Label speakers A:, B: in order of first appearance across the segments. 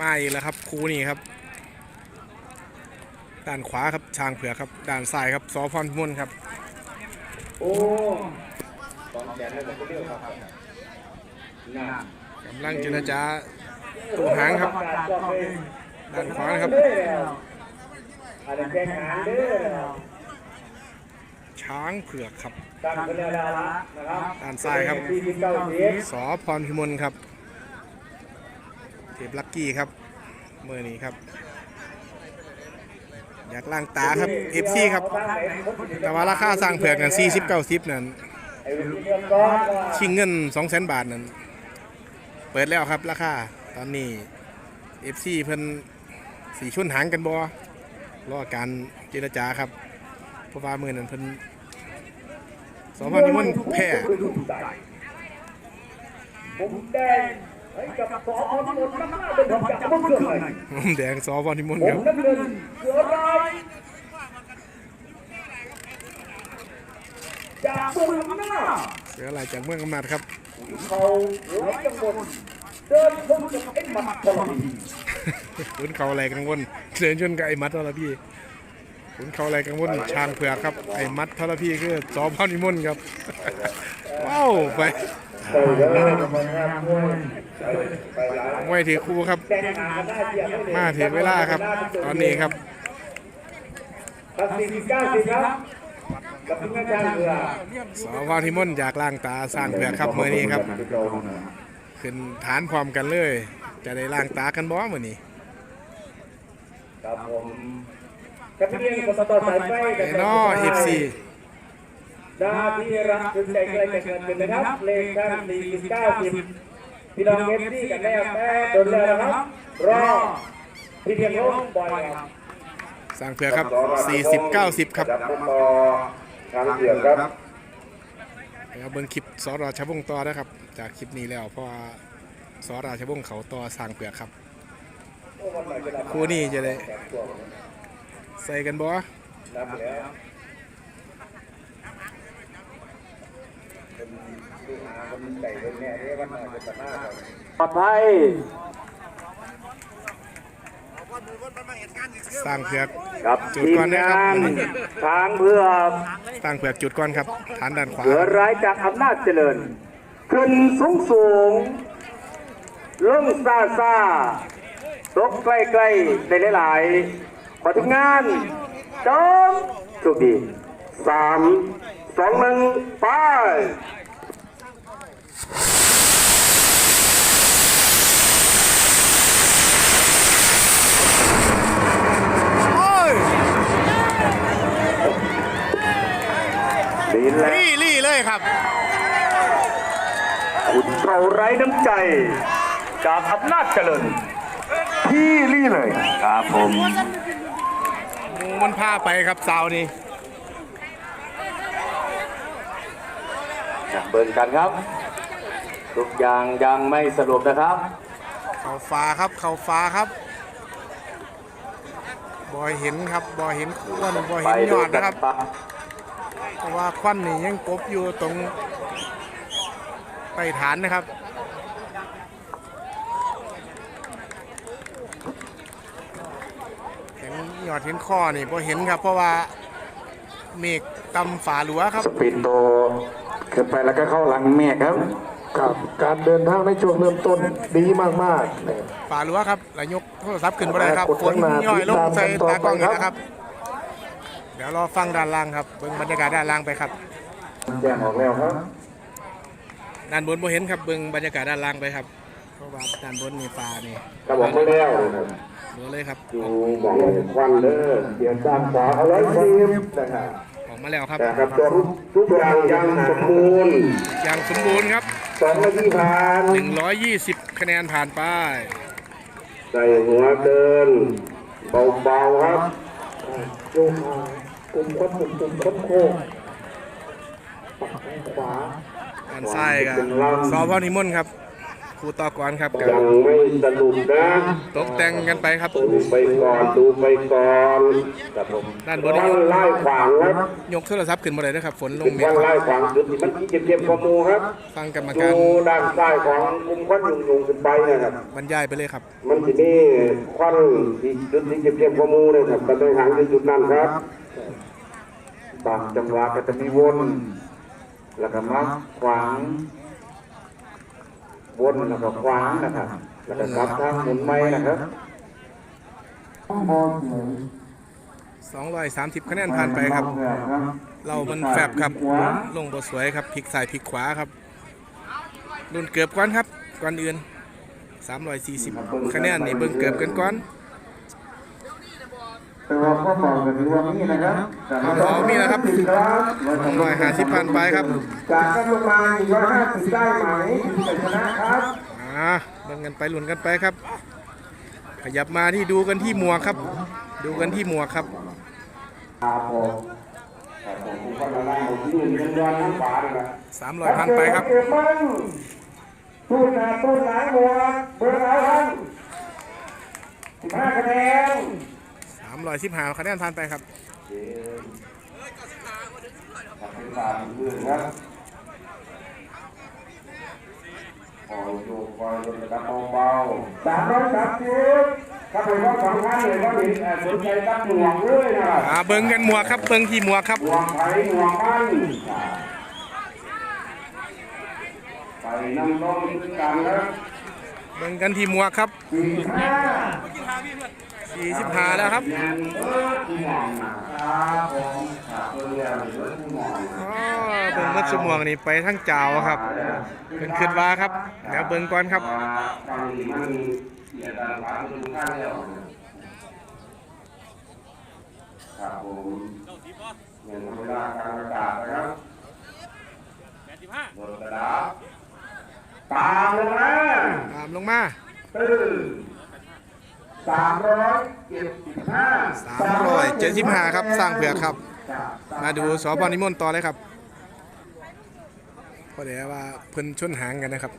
A: มาอีกแล้วครับครูนี่ครับ ด้านขวาครับช้างเผือกครับ ด้านซ้ายครับสอพรพิมลครับ
B: โอ้สองแสนเลยก็เรียกครับน่ากำ
A: ลังเจรจาตัวหางครับ ด้านขวานะครับ
B: อะไรแจ้งหางเด้อ
A: ช้างเผือกครับ
B: ตั้งเป็นดารานะครับ
A: ด้านซ้ายครับ
B: ที่ที่เก้าสิบ
A: สอพรพิมลครับ เทพลักกี้ครับเมื่อนี้ครับ อยากล่างตาครับ FC ครับ แต่ว่าราคาสร้างเผือกนั่น40 90นั่น
B: ไอ้เรื่องก้อนว่า
A: ชิงเงิน200,000บาทนั่นเปิดแล้วครับราคาตอนนี้ FC เพิ่นสีชุนหางกันบ่รอการเจรจาครับเพราะว่ามือนั้นเพิ่นสอพรพิมลแพ้
B: ผมแดงให้ กับสอพรมนน้ำหน้าเป็นผมจากเมื่อคืน
A: แดงสอพรพิมลครับ
B: น้ำเงินเสือร้ายจากเมืองอำนาจ
A: เสือลายจากเมืองอำนาจครับ
B: เขาไร้กังวลเดินชนกับไอ้หมัดพลัง
A: ขุนเขาอะไรกังวลเดินชนกับไอ้มัดทรพี่ขุนเขาอะไรกังวลช้างเผือกครับไอ้มัดทรพี่คือสอพรพิมลครับว้าวไป
B: เดินเดินมาหน้ามวยไปหลาย
A: มวยถือคู่ครับ
B: แต่งหากันได้เทียบไม่ได้
A: มาถึงเวลาครับ ตอนนี้ครับ
B: ตัดสินเก้าสิบครับกับทีมงานเรือ
A: สอพรพิมลจากล่างตาสร้างเผือกครับมือนี้ครับ ขึ้นฐานพร้อมกันเลย จะได้ล่างตากันบ่มือนี้
B: ครับผมกับพี่เลี้ยงกสตสายไฟ
A: ไอ้น้อเอฟซี
B: ดาที่รักถึงใจใกล้จะเกินเป็นนะครับเลขท่านสี่สิบเก้าสิบพี่น้องเอฟซีกันแล้วแต่โดนแล้วนะครับรอพี่เลี้ยงลงบ่อยครับ
A: สร้างเผือกครับ 40 90 ครับ
B: จับต่อทางเสือครับ
A: เดี๋ยวเบิ่งคลิปสอราชวงศ์ต่อนะครับ จากคลิปนี้แล้วเพราะว่าสอราชวงศ์เขาต่อสร้างเผือกครับคู่นี้จะได้ใส่กันบ่
B: รับแล้ว ปลอดภัย
A: สร้างเผือก
B: กับ
A: จุด
B: ทีม
A: ก่อนนะ
B: งา
A: ครับ
B: นทางเพื่อ
A: สร้างเผือกจุดก่อนครับฐานด้านขวา
B: เสือร้ายจากอำนาจเจริญ ขึ้นสูงสูงลงซาซาตกใกล้ใกล้ๆในหลายๆขอทีมงานจอมโชคดีสามสองหนึ่งไป
A: โอ้ย
B: ดีแล้ว
A: ลี่ลี่เลย ครับ
B: คุณเราไร้น้ำใจ จากอำนาจเจริญที่นี่เลย ครับผม
A: หมูมันพาไปครับสาวนี่
B: เบิ่งกันครับ ทุกอย่างยังไม่สรุปนะครับ
A: เขาฟ้าครับเขาฟ้าครับบอยเห็นครับบอยเห็นควันบอย
B: ไป
A: เห็นย
B: ดู
A: อด
B: กั
A: นะ
B: น
A: ครับ
B: ปะ
A: เพ ราะว่าควันนี่ยังกบอยู่ตรงใต้ฐานนะครับเห็นยอดเห็นข้อนี่พอเห็นครับ เพราะว่าเมฆตำฝาหลัวครับ
C: สปีดโตขึ้นไปแล้วก็เข้าหลังเมฆครับ
D: ครับการเดินทางในช่วงเริ่มต้นดีมากๆเนี่ย
A: ฝาหลัวครับแล้วยกโทรศัพท์ขึ้นมาได้ครับ
D: กด
A: ฝน
D: ข้างหน้า
A: ย่อยลงใส่
D: ติดตามกันต่อ
A: ตากล้อง
D: ไป
A: นี่
D: ครับ
A: นะครับเดี๋ยวรอฟังด้านล่างครับเบิ่งบรรยากาศด้านล่างไปครับ
C: แจ้งออกแล้วครับ
A: ด้านบนบ่เห็นครับเบิ่งบรรยากาศด้านล่างไปครับเพราะว่าด้านบนนี่ฟ้านี่
C: กระบอกไม่แล้ว
A: เหลือเลยครับ
C: อยู่หมองควันเด้อเดี๋ยวตามขวาเอาไว้ทีมนะครับ
A: ออกมาแล้วครับ
C: แต่ครับตัวทุกอย่างยังสมบูรณ์
A: อย่างสมบูรณ์ครับ
C: สองนาทีผ่าน
A: 120คะแนนผ่านไป
C: ใส่หัวเดินเบาๆครับ
D: โย กมากลุ่มคนกลุ่มกลุ่มคนโค้งปักทางขวา
A: ด้านซ้ายครับสพนิมนต์ครับ ครูต่อก่อนครับกั
C: ยังไม่สรุปนะ
A: ตกแต่งกันไปครับ
C: ดูไปก่อนดูไปก่อนครับผม
A: ด้านบน
C: วันไล่ขวางครับ
A: ยกโทรศัพท์ขึ้นมาเลยนะครับฝนลงเม็ด
C: วัน
A: ค
C: ไล่
A: รับ
C: ขวางจุดที่มันเจ็บๆกว่าหมูครับ
A: ฟังกรรม
C: ดู
A: การ
C: ด้านซ้ายของมุมควันยุงๆขึ้นไปนะครับ
A: บรรยายไปเลยครับ
C: มันจะมีควันที่จุดที่เจ็บๆกว่าหมูเลยครับก็ต้องหางที่จุดนั้นครับบางจังหวะก็จะมีวนแล้วก็มาขวาง วนแล้วก็ขวางนะครับ แล้วก็กลับทางหมุนไม้นะครับ
A: 230คะแนนผ่านไปครับ เรามันแฟบครับ ลงบทสวยครับพลิกซ้ายพลิกขวาครับรุ่นเกือบก่อนครับก่อนอื่น340คะแนนนี่เบิ่งเกือบกันก่อน
D: แต่ว่าข้อบอกกันถือว่ามีนะครับ
A: พอมีแล้วครับ250ผ่านไปครับ
D: จากกันลงมาอีกร้อยห้าสิบได้ไหมถึงจะชนะครับ
A: อ่าเบิ่งกันไปลุ้นกันไปครับ ขยับมาที่ดูกันที่หมวกครับ ดูกันที่หมวกครับ
C: ครับผมครับผมผมก็ละลายที่ยืนยันยันทั้งฝาเลยนะ
A: 300ผ่านไปครับ
B: เก็บมันตู้หน้าตู้หลังหัวเบอร์เอาครับสิบห้าคะแนน
A: 315คะแนนผ่านไปครับ
C: เป็นฝาพื้นครับปล่อยโยกปล่อยลงระดับเบาๆ
B: สามร้อยสามสิบถ้าเป็นว่าสองท่านเลยก็เห็นเอ่อสนใจตั้งหน่วงเลยนะครับ
A: อ่าเบิ่งกันหมวกครับเบิ่งที่หมวกครับ
B: หน่วงไผ่หน่วงมันไปนั่งต้มขึ้นกันนะ
A: เบิ่งกันที่หมวกครับ
B: สี่ห้า
A: 45แล้วครับ
B: เออคุณหมองนะครับผมครับเพื่อนเรียนเพื่อนคุณหมองนะ
A: อ๋อเบิ่งมัดสมวงนี่ไปทั้งเจ้าครับเป็นขึ้นว่าครับเดี๋ยวเบิ่งก่อนครับ
C: ฟังดีมันเสียดายฝาพื้นข้างแล้วครับผมเงินเวลาการประกาศนะครับหมดกระดาษ
B: ตามลงมา
A: ตามลงมา
B: ตื้อ สามร้อยเจ็ดสิบห้า
A: 375ครับสร้างเผือกครับ มาดูสพนิมนต์ต่อเลยครับเพราะเดี๋ยวว่าเพิ่นชนหางกันนะครับ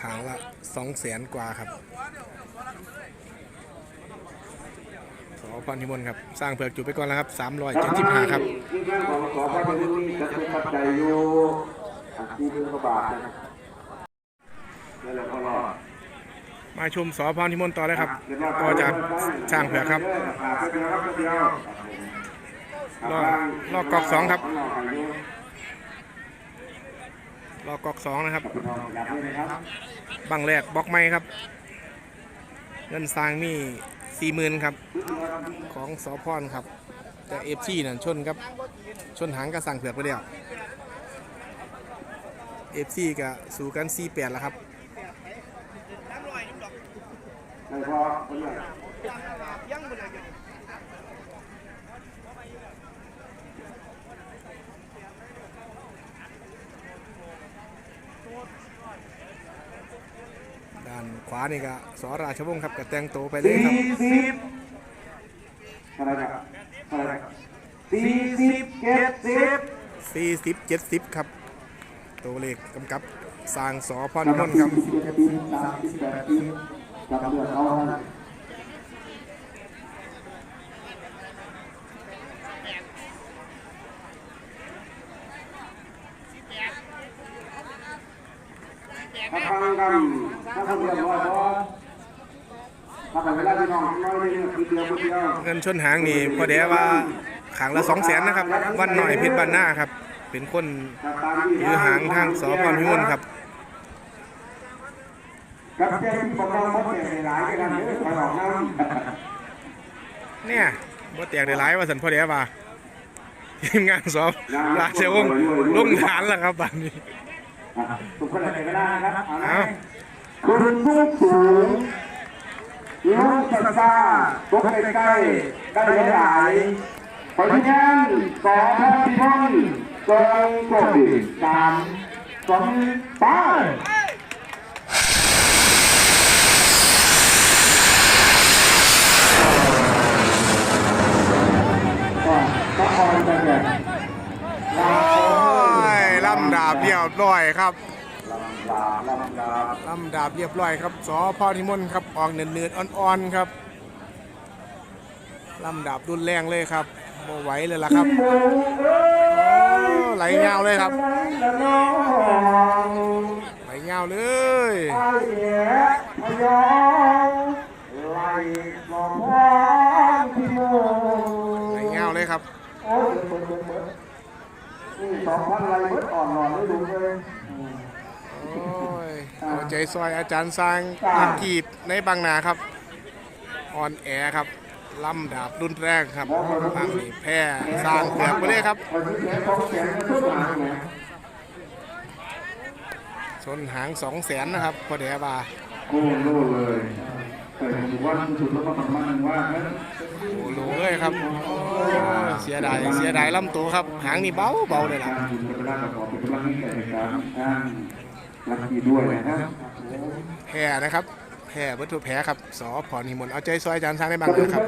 A: ขางละ2แสนกว่าครับสพนิมนต์ครับ สร้างเผือกจุดไปก่อนแล้วครับ375ครับ
C: ที่งานของสพเป็นนี่จะเป็นปัจจัยอยู่ที่เป็นกระบาดนะครับนั่นแหละก็รอด
A: มาชมสพนิมนต์ต่อเลยครับต่อจากสร้างเผือกครับรอรอกอกสองครับรอกอกสองนะครับ บังแรกบล็อกไม้ครับ เงินสร้างมีสี่หมื่นครับ ของสอพรครับ แต่เอฟซีนั่นชนครับ ชนหางกระสั่งเผือกไปแล้วเอฟซีกับสู่กันสี่แปดแล้วครับ ด้านขวานี่ก็สอราชวงศ์ครับกับแต่งโตวไปเลยครับ
B: สี่สิบอะไรนะอะไรนะสี่สิบเจ็ดสิบ
A: สี่สิบเจ็ดสิบครับ ตัวเลขกำกับสร้างสอพรนิมนต์ครับ
B: กับเดือนเอาฮะ
C: ถ้าฟังกันถ้าทำเรียบร้อยพอถ้าเป็นเวลาที่น้องน้อยนี่คือเดียวคนเดียว
A: เงินชนหางนี่พอเดี๋ยวว่าขังละสองแสนนะครับ วันหน่อยเพชรบ้านหน้าครับ เป็นคนถือหางทางสอพรพิมลครับ
B: กับแจ้งที่บอกเราเขาแจ้งหลายกันนะเด้อไปออกน้
A: เนี่ยบ่แตกได้หลายว่าสันพอเดี๋ยวว่าทีมงานสอบราชวงศ์ลงฐานแล้วครับบัดนี้ำ
B: ทุกคนเลยก็ได้นะครับเอา
A: เอา
B: นะคุณสูงสูงลูกซาซาพวกใกล้ๆได้หลายๆขอที่นั่นสองท่านท่านทรงโชคดีสามสองไปก็คอยกันเนี่ย
A: โอ้ยลำดา บเรียบร้อยครับ
C: ล
B: ดาบลำดาบ
A: ลำดาบเรียบร้อยครับสอพอนิมนต์ครับออกเนืดๆอ่อนๆครับลำดาบรุนแรงเลยครับโมไหวเลยล่ะครับโอ้ไหลเงาเลยครับไหลเงาเลย
B: ไอ้แย่พยองไล่หมอพานพี่โม
A: ไหลเงาเลยครับ
B: โอ้ยนี่ สองพันไรเบิดอ่อนหนอนได้ดูเลย
A: โอ้ยเอาใจซอยอาจารย์สร้างอังกฤษในบางนาครับออนแอร์ครับลำดาบรุนแรงครับทางนี้แพร่สร้างเกือบไปเลยครับ
B: วันนี้แขนของแขนมันทุกหางไง
A: ชนหางสองแสนนะครับพอแดบา
B: โอ้โหเลย แต่ผมว่าสุดแล้วก็ประมาณว่า
A: โอ้โหเลยครับเสียดายเสียดายลำตัวครับ หางนี่เบาเบาเลยล่ะ
B: การดูเป็นะแต่การทางลักกี้ด้วยนะครับ
A: แพ้นะครับแพ้วัตถุแพ้ครับสอพอนิมนต์เอาใจซอยอาจารย์สร้างได้บ้างนะครับ